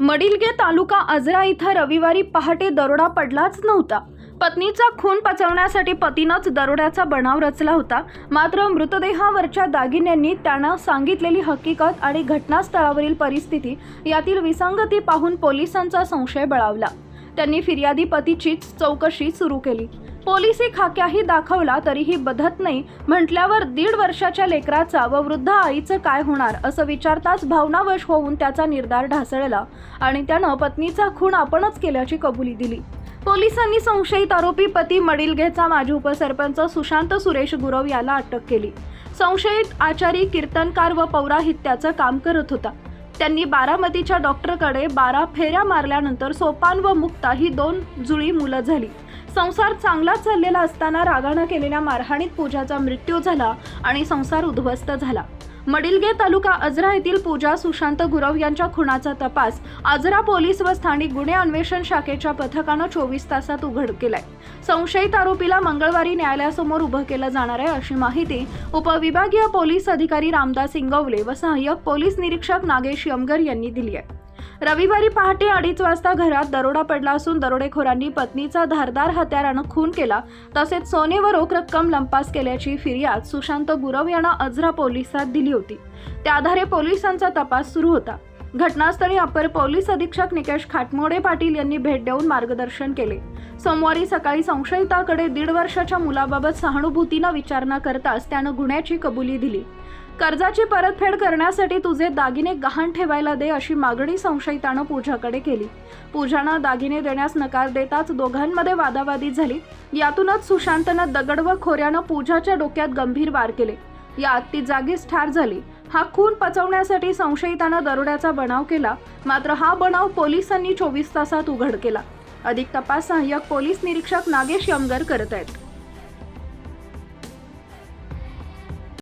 मडिलगे तालुका आजरा इथं रविवारी पहाटे दरोडा पडलाच नव्हता. पत्नीचा खून पचवण्यासाठी पतीनंच दरोड्याचा बनाव रचला होता. मात्र मृतदेहावरच्या दागिन्यांनी त्यानं सांगितलेली हकीकत आणि घटनास्थळावरील परिस्थिती यातील विसंगती पाहून पोलिसांचा संशय बळावला. त्यांनी फिर्यादी पतीचीच चौकशी सुरू केली. पोलिसी खाक्याही दाखवला तरीही बधत नाही म्हटल्यावर दीड वर्षाच्या लेकराचा व वृद्ध आईचं काय होणार असं विचारताच भावनावश होऊन त्याचा निर्धार ढासळला आणि त्यानं पत्नीचा खून आपणच केल्याची कबुली दिली. पोलिसांनी संशयित आरोपी पती मडिलघेचा माजी उपसरपंच सुशांत सुरेश गुरव याला अटक केली. संशयित आचारी कीर्तनकार व पौराहित्याचं काम करत होता. त्यांनी बारामतीच्या डॉक्टरकडे बारा फेऱ्या मारल्यानंतर सोपान व मुक्ता ही दोन जुळी मुलं झाली. संसार चांगलाच चाललेला असताना रागानं केलेल्या मारहाणीत पूजाचा मृत्यू झाला आणि संसार उद्ध्वस्त झाला. मडिलगे तालुका अजरा येथील पूजा सुशांत गुरव यांच्या खुनाचा तपास आजरा पोलीस व स्थानिक गुन्हे अन्वेषण शाखेच्या पथकानं चोवीस तासात उघड केलाय. संशयित आरोपीला मंगळवारी न्यायालयासमोर उभं केलं जाणार आहे अशी माहिती उपविभागीय पोलीस अधिकारी रामदास इंगवले व सहाय्यक पोलीस निरीक्षक नागेश यमगर यांनी दिली आहे. रविवारी पहाटे अडीच वाजता घरात दरोडा पडला असून दरोडेखोरांनी पत्नीचा धारदार हत्यारानं खून केला. तसेच सोने व रोख रक्कम लंपास केल्याची फिर्याद सुशांत गुरव यांना अजरा पोलिसात दिली होती. त्या आधारे पोलिसांचा तपास सुरू होता. घटनास्थळी अपर पोलीस अधीक्षक निकेश खाटमोडे पाटील यांनी भेट देऊन मार्गदर्शन केले. सोमवारी सकाळी संशयिताकडे दीड वर्षाच्या मुलाबाबत सहानुभूतीनं विचारणा करताच त्यानं गुन्ह्याची कबुली दिली. कर्जाची परतफेड करण्यासाठी तुझे दागिने गहाण ठेवायला दे अशी मागणी संशयितानं पूजाकडे केली. पूजानं दागिने देण्यास नकार देताच दोघांमध्ये वादावादी झाली. यातूनच सुशांतनं दगड व खोऱ्यानं पूजाच्या डोक्यात गंभीर वार केले. यात ती जागीच ठार झाली. हा खून पचवण्यासाठी संशयितानं दरोड्याचा बनाव केला. मात्र हा बनाव पोलिसांनी चोवीस तासात उघड केला. अधिक तपास सहाय्यक पोलीस निरीक्षक नागेश यमगर करत आहेत.